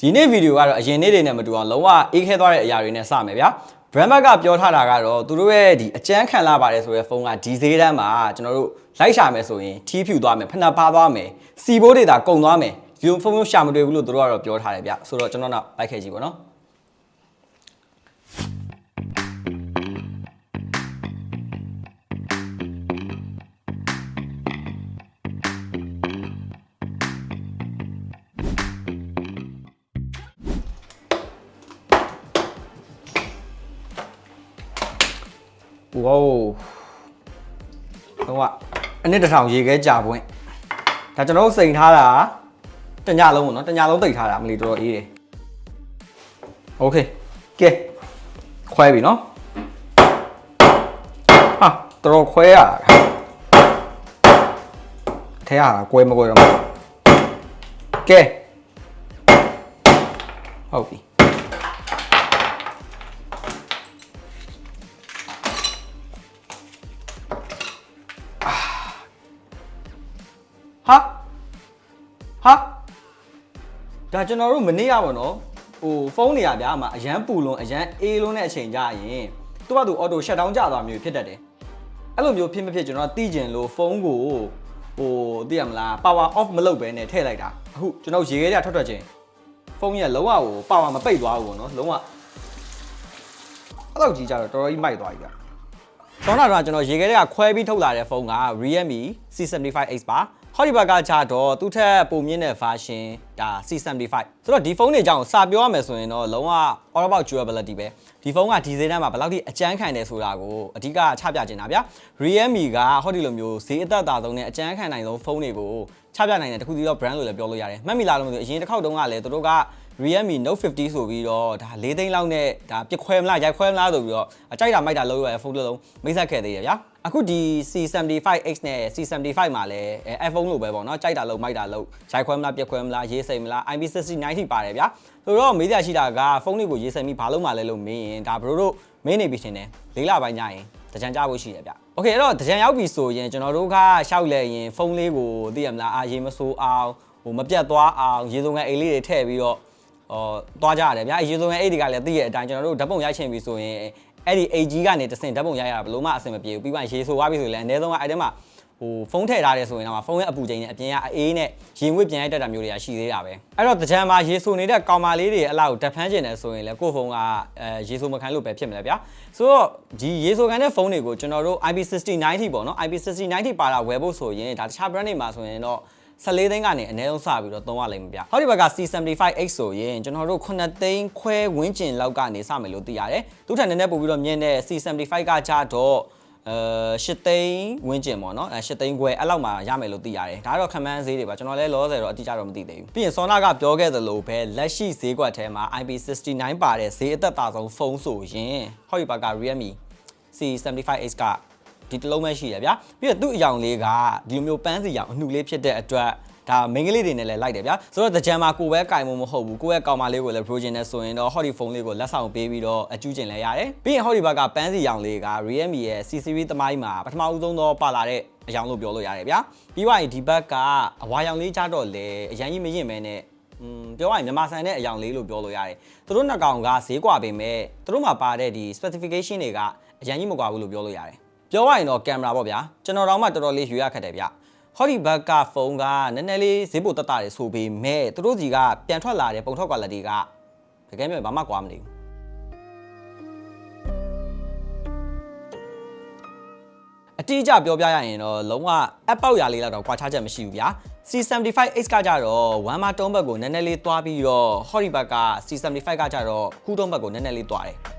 ဒီနေ့ဗီဒီယိုကတော့အရင်နေ့တွေနဲ့မတူအောင်လုံးဝအေးခဲသွားတဲ့အရာတွေနဲ့စမယ်ဗျာ brand mark ကပြောထားတာကတော့သူတို့ရဲ့ဒီအကျန်းခံလာပါတယ်ဆိုရဲဖုန်းကဒီဈေးတန်းမှာကျွန်တော်တို့လိုက်ရှာမယ်ဆိုရင်ထီးဖြူသွားမယ်ဖဏပါသွားမယ်စီဘိုးတွေသာကုန်သွားမယ်ဒီလိုဖုန်းမျိုးရှာမတွေ့ဘူးလို့သူတို့ကတော့ပြောထားတယ်ဗျဆိုတော့ကျွန်တော်တော့လိုက်ခဲ့ကြည့်ပါနော် ဝေါတော့ကအနစ်တစ်ထောင်ရေခဲကြာပွင့်ဒါကျွန်တော်တို့စိန်ထားတာတညလုံးပေါ့နော်တညလုံးတိတ်ထားတာမလီတော်တော်အေးတယ်โอเคကဲခွဲပြီနော်ဟာတော်တော်ခွဲရတာထဲရတာကွဲမကွဲတော့မကဲဟုတ်ပြီ ဟာဟာဒါကျွန်တော်တို့မနေ့ရပါတော့ဟိုဖုန်းနေရဗျာအမအရန်ပူလွန်အရန်အေးလွန်းတဲ့အချိန်ကြရင်သူ့ဘာသူအော်တိုရှက်ဒေါင်းကျသွားမျိုးဖြစ်တတ်တယ်အဲ့လိုမျိုးဖြစ်မဖြစ်ကျွန်တော်သိကျင်လို့ဖုန်းကိုဟိုသိရမလား power off မလုပ်ဘဲနဲ့ထည့်လိုက်တာအခုကျွန်တော်ရေခဲကြထွက်ထွက်ချင်းဖုန်းရဲ့လုံးဝဟို power မပိတ်သွားဘူးပေါ့နော်လုံးဝအဲ့လောက်ကြီးကြတော့တော်တော်ကြီးမိုက်သွားပြီဗျဆောင်းလာတော့ကျွန်တော်ရေခဲတွေကခွဲပြီးထုတ်လာတဲ့ဖုန်းက Realme C75X ပါ ဟောဒီဘက်ကကြတော့သူ့ထက်ပုံမြင့်တဲ့ version ဒါ C75 ဆိုတော့ဒီဖုန်းတွေအကြောင်းစာပြောရမယ်ဆိုရင်တော့လုံးဝ all about durability ပဲဒီဖုန်းကဒီဈေးတန်းမှာဘယ်လောက်ထိအကျန်းခံတယ်ဆိုတာကိုအဓိကချပြချင်တာဗျ Realme ကဟောဒီလိုမျိုးဈေးအသက်သာဆုံးနဲ့အကျန်းခံနိုင်ဆုံးဖုန်းတွေကိုချပြနိုင်တဲ့တခုတည်းသော brand လို့လည်းပြောလို့ရတယ်မှတ်မိလားလို့မသိဘူးအရင်တစ်ခေါက်တုန်းကလည်းသူတို့က Realme Note 50ဆိုပြီးတော့ဒါ၄သိန်းလောက်နဲ့ဒါပြစ်ခွဲမလားရိုက်ခွဲမလားဆိုပြီးတော့အကြိုက်တာမိုက်တာလုံးရတဲ့ဖုန်းတစ်လုံးမိတ်ဆက်ခဲ့သေးတယ်ဗျာ အခုဒီ C75X နဲ့ C75 မှာလည်း iPhone လိုပဲပေါ့နော်ကြိုက်တာလို့မိုက်တာလို့ဂျိုက်ခွဲမလားပြက်ခွဲမလားရေးစိမ်မလား IP6090 ပါတယ်ဗျာဆိုတော့မေးစရာရှိတာကဖုန်းတွေကိုရေးစိမ်ပြီးဘာလို့မှလဲလို့မင်းရင်ဒါဘရိုတို့မင်းနေပြီရှင်တယ်လေးလပိုင်းညရင်တကြံကြဖို့ရှိတယ်ဗျ။ Okay အဲ့တော့တကြံရောက်ပြီဆိုရင်ကျွန်တော်တို့ကရှောက်လဲရင်ဖုန်းလေးကိုသိရမလားအာရေမဆိုးအောင်ဟိုမပြတ်သွားအောင်ရေစုံငယ်အိတ်လေးတွေထည့်ပြီးတော့ဟောသွားကြရတယ်ဗျာရေစုံငယ်အိတ်တွေကလည်းသိရတဲ့အတိုင်းကျွန်တော်တို့ဓာတ်ပုံရိုက်ချင်ပြီဆိုရင် အဲ့ဒီ AG ကနေတဆင့်ဓာတ်ပုံရိုက်ရတာဘယ်လို့မှအဆင်မပြေဘူးပြီးမှရေဆိုသွားပြီဆိုရင်လည်းအနည်းဆုံးကအဲ့ထဲမှာဟိုဖုန်းထည့်ထားတယ်ဆိုရင်တော့ဖုန်းရဲ့အပူချိန်နဲ့အပြင်ကအေးနဲ့ရေငွေ့ပြန်ရိုက်တတ်တာမျိုးတွေကရှိသေးတာပဲအဲ့တော့တကြံမှာရေဆိုနေတဲ့ကောင်မလေးတွေအလောက်ဓာတ်ဖမ်းကျင်တယ်ဆိုရင်လည်းကိုယ့်ဖုန်းကအဲရေဆိုမခံလို့ပဲဖြစ်မလဲဗျာဆိုတော့ဒီရေဆိုခံတဲ့ဖုန်းတွေကိုကျွန်တော်တို့ IP6090 ပေါ့နော် IP6090 ပါတာဝယ်ဖို့ဆိုရင်ဒါတခြား brand တွေမှာဆိုရင်တော့ 14သိန်းကနေအနည်းဆုံးစပြီးတော့သုံးရလိမ့်မယ်ဗျ။ဟောဒီဘက်က C75X ဆိုရင်ကျွန်တော်တို့9သိန်းခွဲဝန်းကျင်လောက်ကနေစမယ်လို့သိရတယ်။သူထက်နည်းနည်းပိုပြီးတော့မြင့်တဲ့ C75 ကကြတော့အဲ8သိန်းဝန်းကျင်ပေါ့နော်အဲ8သိန်းခွဲအဲ့လောက်မှရမယ်လို့သိရတယ်။ဒါကတော့ခမန်းဈေးတွေပါကျွန်တော်လည်းလောဆယ်တော့အတိအကျတော့မသိသေးဘူး။ပြီးရင်စောနာကပြောခဲ့သလိုပဲလက်ရှိဈေးကွက်ထဲမှာ IP69 ပါတဲ့ဈေးအသက်သာဆုံးဖုန်းဆိုရင်ဟောဒီဘက်က Realme C75X က ဒီတစ်လုံးပဲရှိရဗျာပြီးတော့သူ့အယောင်လေးကဒီလိုမျိုးပန်းစီရောင်အနှုလေးဖြစ်တဲ့အတွက်ဒါမိန်းကလေးတွေနဲ့လည်းလိုက်တယ်ဗျာဆိုတော့တကြံမှာကိုပဲကင်မမဟုတ်ဘူးကိုယ့်ရဲ့ကောင်မလေးကိုလည်း project နဲ့ဆိုရင်တော့ hot ဖုန်းလေးကိုလက်ဆောင်ပေးပြီးတော့အကျူးကျင်လဲရတယ်ပြီးရင် hot ဘက်ကပန်းစီရောင်လေးက Realme ရဲ့ C series သမိုင်းမှာပထမဦးဆုံးတော့ပါလာတဲ့အယောင်လို့ပြောလို့ရတယ်ဗျာပြီးသွားရင်ဒီဘက်ကအဝါရောင်လေးကြတော့လေအရန်ကြီးမရင်မဲနဲ့อืมပြောရရင်မြန်မာဆန်တဲ့အယောင်လေးလို့ပြောလို့ရတယ်သူတို့နှစ်ကောင်ကဈေးကွာပေမဲ့သူတို့မှာပါတဲ့ဒီ specification တွေကအရန်ကြီးမကွာဘူးလို့ပြောလို့ရတယ် ပြောရရင်တော့ကင်မရာပေါ့ဗျာကျွန်တော်တော့မှတော်တော်လေးယူရခက်တယ်ဗျဟောဒီဘက်ကဖုန်းကနည်းနည်းလေးဈေးပိုတက်တာတွေဆိုပေမဲ့သူတို့စီကပြန်ထွက်လာတဲ့ပုံထွက် quality ကတကယ်မျိုးဘာမှကွာမနေဘူးအတိအကျပြောပြရရင်တော့လုံးဝ app ပေါက်ရလေးတော့ကွာခြားချက်မရှိဘူးဗျာ C75X ကကြတော့1မှာတုံးဘက်ကိုနည်းနည်းလေးသွားပြီးတော့ဟောဒီဘက်က C75 ကကြတော့ခူးတုံးဘက်ကိုနည်းနည်းလေးသွားတယ်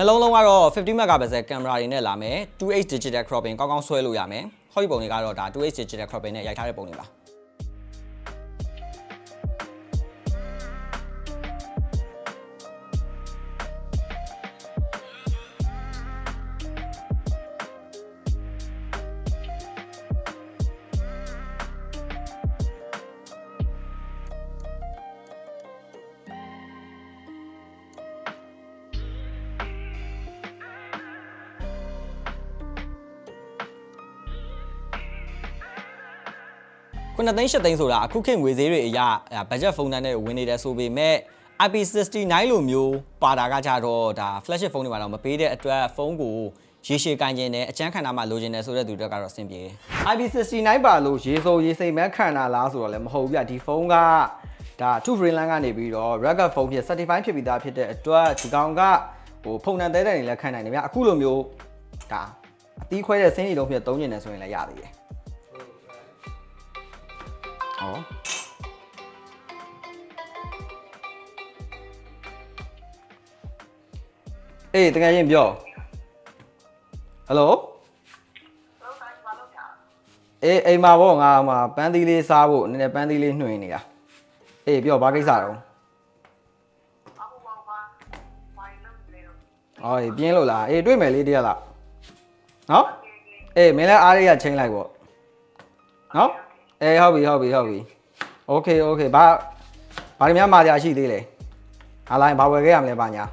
နှလုံးလုံးကတော့50 megapixel ကင်မရာတွေနဲ့လာမယ် 2H digital cropping ကောင်းကောင်းဆွဲလို့ရမယ်ဟောဒီပုံတွေကတော့ဒါ 2H digital cropping နဲ့ရိုက်ထားတဲ့ပုံတွေပါ 9သိန်း10သိန်းဆိုတာအခုခေတ်ငွေဈေးတွေအရဘတ်ဂျက်ဖုန်းတန်းတွေဝင်နေတယ်ဆိုပေမဲ့ IP69 လိုမျိုးပါတာကကြတော့ဒါ flagship ဖုန်းတွေမှာတော့မပေးတဲ့အတွက်ဖုန်းကိုရေရှည်ကန်ကျင်တယ်အချမ်းခံတာမှလိုချင်တယ်ဆိုတဲ့သူတွေကတော့အဆင်ပြေတယ် IP69 ပါလို့ရေဆိုရေစိမ်မဲခံတာလားဆိုတော့လည်းမဟုတ်ဘူးပြဒီဖုန်းကဒါ two frame line ကနေပြီးတော့ rugged ဖုန်းဖြစ် certified ဖြစ်ပြီးသားဖြစ်တဲ့အတွက်ဒီကောင်ကဟိုဖုန်းတန်တဲတဲ့နေလည်းခံနိုင်တယ်ဗျအခုလိုမျိုးဒါအသီးခွဲတဲ့စင်းတွေလုံးဖြစ်သုံးကျင်တယ်ဆိုရင်လည်းရသေးတယ် ဟောအေးတကယ်ချင်းပြောဟယ်လိုအေးအိမ်မှာပေါ့ငါဟိုမှာပန်းသီးလေးစားဖို့နည်းနည်းပန်းသီးလေးနှွှင်နေတာအေးပြောဘာကိစ္စတော့အော်အေးပြင်းလို့လားအေးတွေ့မယ်လေးတရက်လားနော်အေးမင်းလည်းအားရရချင်းလိုက်ပေါ့နော် အေးဟုတ်ပြီဟုတ်ပြီဟုတ်ပြီโอเคโอเคဘာဘာတွေများမာကြရှိသေးလဲဟာလိုက်ဘာဝယ်ခဲ့ရမလဲပါညာ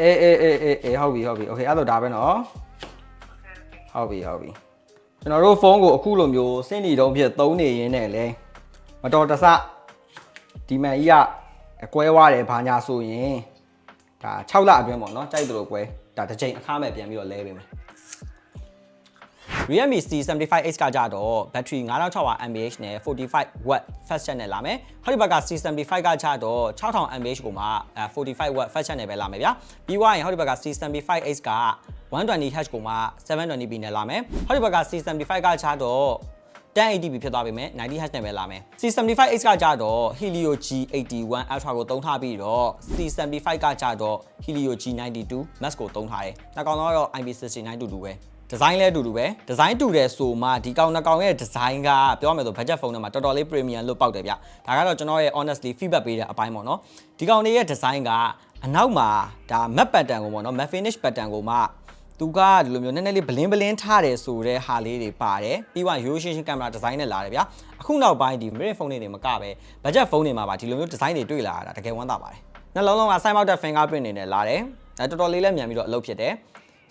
အေးအေးအေးအေးအေးဟုတ်ပြီဟုတ်ပြီโอเคအဲ့တော့ဒါပဲเนาะဟုတ်ပြီဟုတ်ပြီကျွန်တော်တို့ဖုန်းကိုအခုလိုမျိုးစင်းနီတုံးဖြစ်သုံးနေရင်းနဲ့လဲမတော်တဆဒီမန်ကြီးကအကွဲွားတယ်ဘာညာဆိုရင်ဒါ6လအတွင်းပေါ့เนาะကြိုက်တယ်လို့ကွဲဒါတစ်ချိန်အခါမဲ့ပြန်ပြီးတော့လဲပေးမယ် Realme C75H ကကြတော့ battery 9600 mAh နဲ့ 45 watt fast charge နဲ့လာမယ်။ဟောဒီဘက်က C75 ကကြတော့6000 mAh ကိုမှ 45 watt fast charge နဲ့ပဲလာမယ်ဗျာ။ပြီးွားရင်ဟောဒီဘက်က C75H က 120Hz ကိုမှ 720p နဲ့လာမယ်။ဟောဒီဘက်က C75 ကကြတော့ 1080p ဖြစ်သွားပြီမယ် 90Hz နဲ့ပဲလာမယ် C75H ကကြတော့ Helio G81 Ultra ကိုသုံးထားပြီးတော့ C75 ကကြတော့ Helio G92 Max ကိုသုံးထားတယ်။နောက်ကောင်တော့ IP69 တူတူပဲ ဒီဇိုင်းလည်းအတူတူပဲဒီဇိုင်းတူတယ်ဆိုမှဒီကောင်နှစ်ကောင်ရဲ့ဒီဇိုင်းကပြောရမယ်ဆို budget phone တွေမှာတော်တော်လေး premium လို့ပေါက်တယ်ဗျဒါကတော့ကျွန်တော်ရဲ့ honestly feedback ပေးတဲ့အပိုင်းပေါ့နော်ဒီကောင်တွေရဲ့ဒီဇိုင်းကအနောက်မှာဒါ matte pattern ကိုပေါ့နော် matte finish pattern ကိုမှသူကဒီလိုမျိုးနည်းနည်းလေးဘလင်းဘလင်းထားတယ်ဆိုတဲ့ဟာလေးတွေပါတယ်ပြီးတော့ရိုးရှင်းရှင်းကင်မရာဒီဇိုင်းနဲ့လာတယ်ဗျအခုနောက်ပိုင်းဒီ mirror phone တွေတွေမကပဲ budget phone တွေမှာပါဒီလိုမျိုးဒီဇိုင်းတွေတွေ့လာတာတကယ်ဝမ်းသာပါတယ်နှလုံးလုံးက side mounted fingerprint တွေနဲ့လာတယ်အဲတော်တော်လေးလည်းမြန်ပြီးတော့အလုပ်ဖြစ်တယ်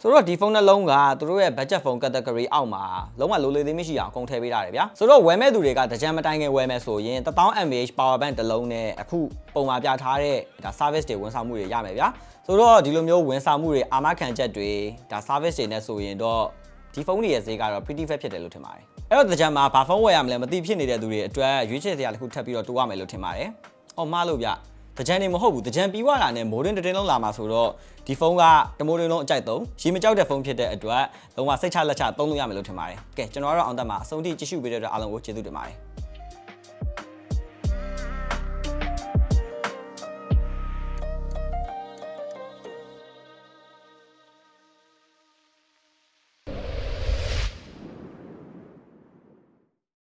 ဆိုတော့ဒီဖုန်းနှလုံးကသူတို့ရဲ့ budget phone category အောက်မှာလုံးဝလိုလေသေးမရှိအောင်အကုန်ထည့်ပေးထားတယ်ဗျာဆိုတော့ဝယ်မဲ့သူတွေကတကြံမတိုင်ခင်ဝယ်မဲ့ဆိုရင်1000 mAh power bank တစ်လုံးနဲ့အခုပုံမှာပြထားတဲ့ဒါ service တွေဝန်ဆောင်မှုတွေရမယ်ဗျာဆိုတော့ဒီလိုမျိုးဝန်ဆောင်မှုတွေအာမခံချက်တွေဒါ service တွေနဲ့ဆိုရင်တော့ဒီဖုန်းတွေရဲ့ဈေးကတော့ pretty fair ဖြစ်တယ်လို့ထင်ပါတယ်အဲ့တော့တကြံမှာဘာဖုန်းဝယ်ရမလဲမသိဖြစ်နေတဲ့သူတွေအတွက်ရွေးချယ်စရာတစ်ခုထပ်ပြီးတော့တိုးရမယ်လို့ထင်ပါတယ်အော်မှားလို့ဗျ တကြံနေမဟုတ်ဘူးတကြံပြီးွားတာနဲ့မိုးတွင်းတစ်တင်းလုံးလာမှာဆိုတော့ဒီဖုန်းကတမိုးတွင်းလုံးအကြိုက်သုံးရေမကြောက်တဲ့ဖုန်းဖြစ်တဲ့အတွက်လုံးဝစိတ်ချလက်ချသုံးလို့ရမယ်လို့ထင်ပါတယ်ကဲကျွန်တော်ကတော့အောင်သက်မှာအဆုံးထိကြည့်ရှုပေးတဲ့အတွက်အားလုံးကိုကျေးဇူးတင်ပါတယ်